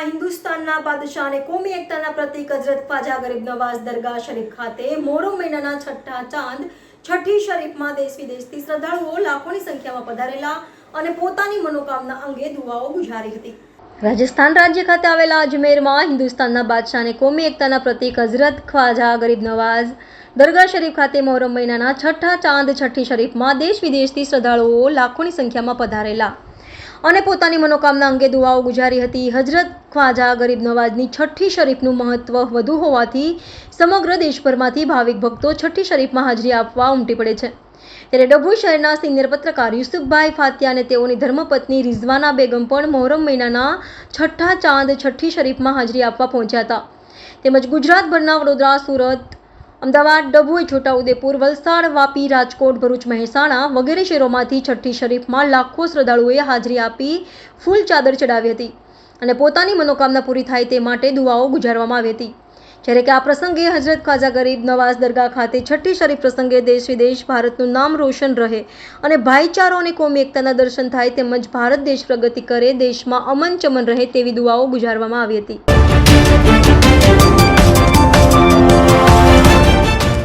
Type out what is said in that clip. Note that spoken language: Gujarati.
હિન્દુસ્તાનના બાદશાહ અને કોમી એકતાના પ્રતિક હજરત ખ્વાજા ગરીબ નવાઝ દરગાહ શરીફ ખાતે મોરો મહિનાના છઠ્ઠા ચાંદ, છઠ્ઠી શરીફમાં દેશ વિદેશથી શ્રદ્ધાળુઓ લાખોની સંખ્યામાં પધારેલા અને પોતાની મનોકામના અંગે દુઆઓ ગુજારી હતી. રાજસ્થાન રાજ્ય ખાતે આવેલા અજમેરમાં હિન્દુસ્તાનના બાદશાહ અને કોમી એકતાના પ્રતિક હઝરત ખ્વાજા ગરીબ નવાઝ દરગાહ શરીફ ખાતે મોહરમ મહિનાના છઠ્ઠા ચાંદ, છઠ્ઠી શરીફમાં દેશ વિદેશથી શ્રદ્ધાળુઓ લાખોની સંખ્યામાં પધારેલા અને પોતાની મનોકામના અંગે દુઆઓ ગુજારી હતી. હજરત ખ્વાજા ગરીબ નવાજની છઠ્ઠી શરીફનું મહત્વ વધુ હોવાથી સમગ્ર દેશભરમાંથી ભાવિક ભક્તો છઠ્ઠી શરીફમાં હાજરી આપવા ઉમટી પડે છે. ત્યારે ડભોઈ શહેરના સિનિયર પત્રકાર યુસુફભાઈ ફાતિયા અને તેઓની ધર્મપત્ની રિઝવાના બેગમ પણ મોહરમ મહિનાના છઠ્ઠા ચાંદ છઠ્ઠી શરીફમાં હાજરી આપવા પહોંચ્યા હતા. તેમજ ગુજરાતભરના વડોદરા, સુરત અમદાવાદ, ડભોઈ, છોટાઉદેપુર, વલસાડ, વાપી, રાજકોટ, ભરૂચ, મહેસાણા વગેરે શહેરોમાંથી છઠ્ઠી શરીફમાં લાખો શ્રદ્ધાળુઓએ હાજરી આપી ફૂલ ચાદર ચડાવી હતી અને પોતાની મનોકામના પૂરી થાય તે માટે દુઆઓ ગુજારવામાં આવી હતી. જ્યારે કે આ પ્રસંગે હજરત ખ્વાજા ગરીબ નવાઝ દરગાહ ખાતે છઠ્ઠી શરીફ પ્રસંગે દેશ વિદેશ ભારતનું નામ રોશન રહે અને ભાઈચારો અને કોમી એકતાના દર્શન થાય તેમજ ભારત દેશ પ્રગતિ કરે દેશમાં અમન ચમન રહે તેવી દુઆઓ ગુજારવામાં આવી હતી.